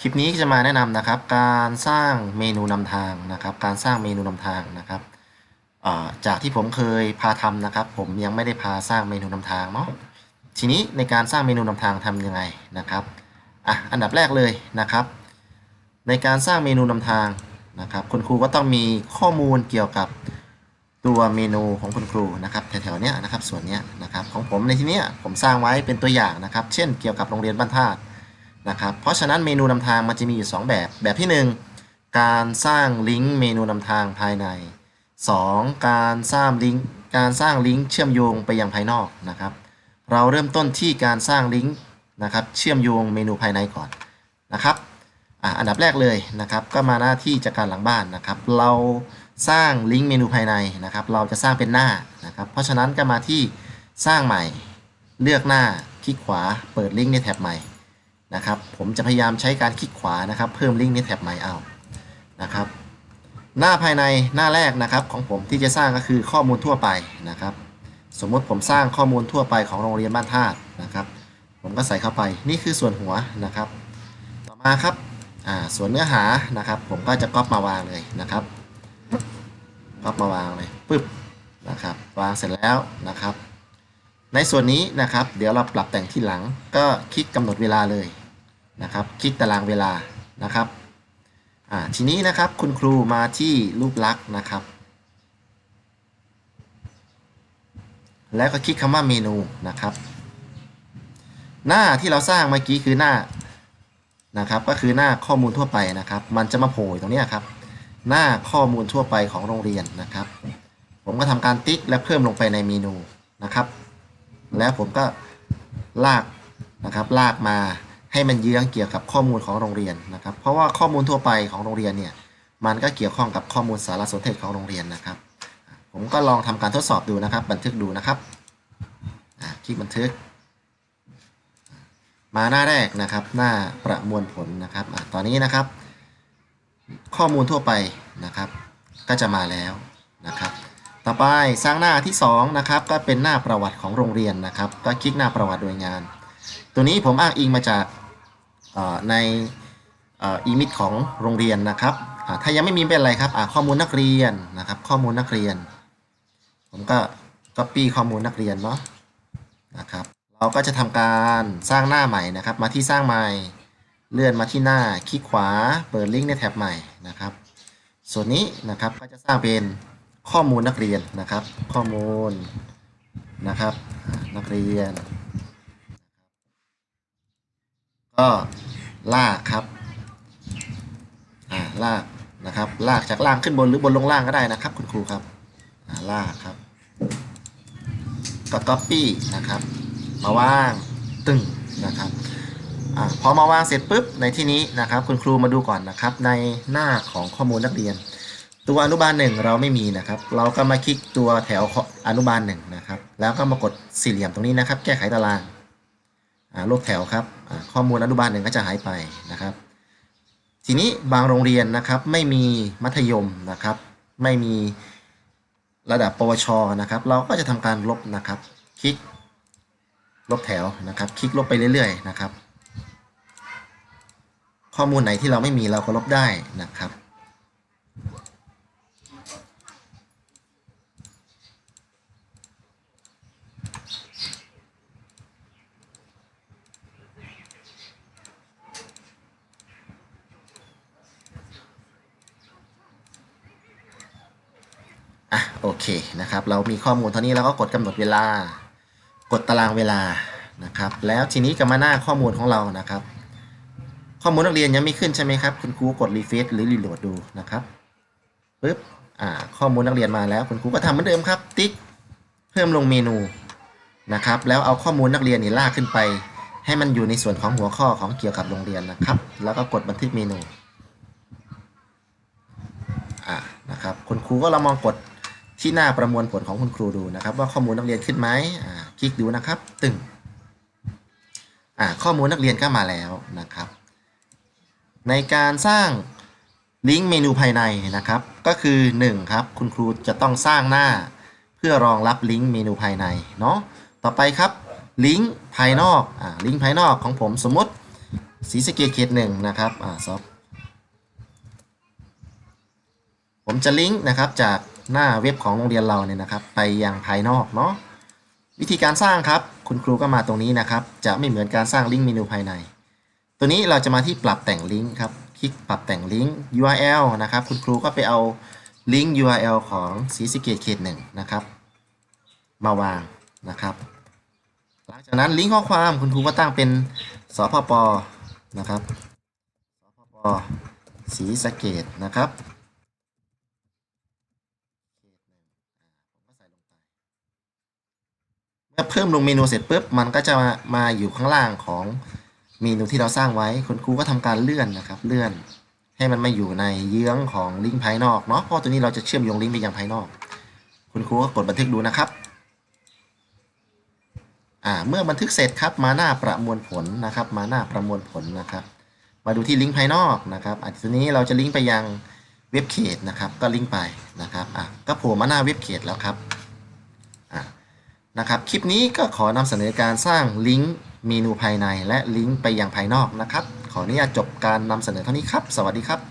คลิปนี้จะมาแนะนำนะครับ การสร้างเมนูนำทางนะครับ การสร้างเมนูนำทางนะครับจากที่ผมเคยพาทำนะครับ ผมยังไม่ได้พาสร้างเมนูนำทางเนาะทีนี้ในการสร้างเมนูนำทางทำยังไงนะครับอะอันดับแรกเลยนะครับ ในการสร้างเมนูนำทางนะครับ คุณครูก็ต้องมีข้อมูลเกี่ยวกับตัวเมนูของคุณครูนะครับแถวๆเนี้ยนะครับส่วนเนี้ยนะครับของผมในที่เนี้ยผมสร้างไว้เป็นตัวอย่างนะครับ เช่น เกี่ยวกับโรงเรียนบ้านธาตุ นะครับ เพราะฉะนั้นเมนูนำทางมันจะมีอยู่ 2 แบบ แบบที่ 1 การสร้างลิงก์เมนูนำทางภายใน 2. การสร้างลิงก์การสร้างลิงก์เชื่อมโยงไปยังภายนอกนะครับ เราเริ่มต้นที่การสร้างลิงก์นะครับเชื่อมโยงเมนูภายในก่อนนะครับอ,อันดับแรกเลยนะครับ ก็มาหน้าที่จากการหลังบ้านนะครับ เราสร้างลิงก์เมนูภายในนะครับ เราจะสร้างเป็นหน้านะครับ เพราะฉะนั้นก็มาที่สร้างใหม่ เลือกหน้าคลิกขวาเปิดลิงก์ในแท็บใหม่ นะครับ ผมจะพยายามใช้การคลิกขวานะครับ เพิ่มลิงก์ในแท็บใหม่เอานะครับ หน้าภายในหน้าแรกนะครับของผมที่จะสร้างก็คือข้อมูลทั่วไปนะครับ สมมติผมสร้างข้อมูลทั่วไปของโรงเรียนบ้านธาตุนะครับ ผมก็ใส่เข้าไปนี่คือส่วนหัวนะครับ ต่อมาครับอ่าส่วนเนื้อหานะครับ ผมก็จะก๊อปมาวางเลยนะครับก๊อปมาวางเลยปึ๊บนะครับ วางเสร็จแล้วนะครับ ในส่วนนี้นะครับ เดี๋ยวเราปรับแต่งที่หลังก็คลิกกำหนดเวลาเลยนะครับ คลิกตารางเวลานะครับทีนี้นะครับคุณครูมาที่รูปลักษณ์นะครับ แล้วก็คลิกคำว่าเมนูนะครับ หน้าที่เราสร้างเมื่อกี้คือหน้านะครับ ก็คือหน้าข้อมูลทั่วไปนะครับ มันจะมาโผล่ตรงนี้ครับ หน้าข้อมูลทั่วไปของโรงเรียนนะครับ ผมก็ทำการติ๊กและเพิ่มลงไปในเมนูนะครับ แล้วผมก็ลากนะครับลากมาให้มันเยื้องเกี่ยวกับข้อมูลของโรงเรียนนะครับ เพราะว่าข้อมูลทั่วไปของโรงเรียนเนี่ยมันก็เกี่ยวข้องกับข้อมูลสารสนเทศของโรงเรียนนะครับ ผมก็ลองทำการทดสอบดูนะครับ บันทึกดูนะครับคลิกบันทึก มาหน้าแรกนะครับ หน้าประมวลผลนะครับอตอนนี้นะครับ ข้อมูลทั่วไปนะครับ ก็จะมาแล้ว ต่อไปสร้างหน้าที่2นะครับก็เป็นหน้าประวัติของโรงเรียนนะครับ ก็คลิกหน้าประวัติโดยงาน ตัวนี้ผมอ้างอิงมาจากในอีมิตของโรงเรียนนะครับถ้ายังไม่มีเป็นไรครับข้อมูลนักเรียนนะครับข้อมูลนักเรียน ผมก็ copy ข้อมูลนักเรียนเนาะนะครับเราก็จะทำการสร้างหน้าใหม่นะครับ มาที่สร้างใหม่เลื่อนมาที่หน้าคลิกขวาเปิดลิงก์ในแท็บใหม่นะครับ ส่วนนี้นะครับก็จะสร้างเป็น ข้อมูลนักเรียนนะครับ ข้อมูลนะครับ นักเรียน ก็ลากครับอ่าลากนะครับ ลากจากล่างขึ้นบนหรือบนลงล่างก็ได้นะครับ คุณครูครับอ่าลากครับก็ copy นะครับ มาวางตึงนะครับอพอมาวางเสร็จปุ๊บในที่นี้นะครับ คุณครูมาดูก่อนนะครับ ในหน้าของข้อมูลนักเรียน ตัวอนุบาลหนึ่งเราไม่มีนะครับ เราก็มาคลิกตัวแถวอนุบาลหนึ่งนะครับ แล้วก็มากดสี่เหลี่ยมตรงนี้นะครับ แก้ไขตารางอ่ารูปแถวครับข้อมูลอนุบาลหนึ่งก็จะหายไปนะครับ ทีนี้บางโรงเรียนนะครับไม่มีมัธยมนะครับ ไม่มีระดับปวชนะครับ เราก็จะทำการลบนะครับ คลิกลบแถวนะครับ คลิกลบไปเรื่อย ๆ นะครับ ข้อมูลไหนที่เราไม่มีเราก็ลบได้นะครับ อะโอเคนะครับ เรามีข้อมูลเท่านี้เราก็กดกำหนดเวลา กดตารางเวลานะครับ แล้วทีนี้ก็มาหน้าข้อมูลของเรานะครับ ข้อมูลนักเรียนยังไม่ขึ้นใช่ไหมครับ คุณครูกดรีเฟซหรือรีโหลดดูนะครับปึ๊บอ่าข้อมูลนักเรียนมาแล้ว คุณครูก็ทำเหมือนเดิมครับ ติ๊กเพิ่มลงเมนูนะครับ แล้วเอาข้อมูลนักเรียนนี่ลากขึ้นไป ให้มันอยู่ในส่วนของหัวข้อของเกี่ยวกับโรงเรียนนะครับ แล้วก็กดบันทึกเมนูอ่านะครับ คุณครูก็ลองมองกด ที่หน้าประมวลผลของคุณครูดูนะครับ ว่าข้อมูลนักเรียนขึ้นไหมคลิกดูนะครับตึงข้อมูลนักเรียนก็มาแล้วนะครับ ในการสร้างลิงก์เมนูภายในนะครับ ก็คือ1ครับคุณครูจะต้องสร้างหน้า เพื่อรองรับลิงก์เมนูภายในเนาะต่อไปครับลิงก์ภายนอกอลิงก์ภายนอกของผมสมมติศรีสเกดเขตหนึ่งนะครับอ่าซอฟผมจะลิงก์นะครับจาก หน้าเว็บของโรงเรียนเราเนี่ยนะครับ ไปยังภายนอกเนาะวิธีการสร้างครับ คุณครูก็มาตรงนี้นะครับ จะไม่เหมือนการสร้างลิงก์เมนูภายใน ตัวนี้เราจะมาที่ปรับแต่งลิงก์ครับ คลิกปรับแต่งลิงก์ URL นะครับ คุณครูก็ไปเอาลิงก์ URL ของศรีสเกดเขตหนึ่งนะครับ มาวางนะครับ หลังจากนั้นลิงก์ข้อความคุณครูก็ตั้งเป็นสพปนะครับสพปศรีสเกดนะครับเขตหนึ่งอ่าผมก็ใส่ลงไปเมื่อเพิ่มลงเมนูเสร็จปุ๊บมันก็จะมามาอยู่ข้างล่างของเมนูที่เราสร้างไว้ คุณครูก็ทำการเลื่อนนะครับ เลื่อน ให้มันมาอยู่ในเยื้องของลิงก์ภายนอกเนาะเพราะตัวนี้เราจะเชื่อมโยงลิงก์ไปยังภายนอก คุณครูก็กดบันทึกดูนะครับอ่าเมื่อบันทึกเสร็จครับมาหน้าประมวลผลนะครับ มาหน้าประมวลผลนะครับ มาดูที่ลิงก์ภายนอกนะครับอันนี้เราจะลิงก์ไปยังเว็บเขตนะครับ ก็ลิงก์ไปนะครับอะก็โผล่มาหน้าเว็บเขตแล้วครับ นะครับ คลิปนี้ก็ขอนำเสนอการสร้างลิงก์เมนูภายในและลิงก์ไปยังภายนอกนะครับ ขออนุญาตจบการนำเสนอเท่านี้ครับ สวัสดีครับ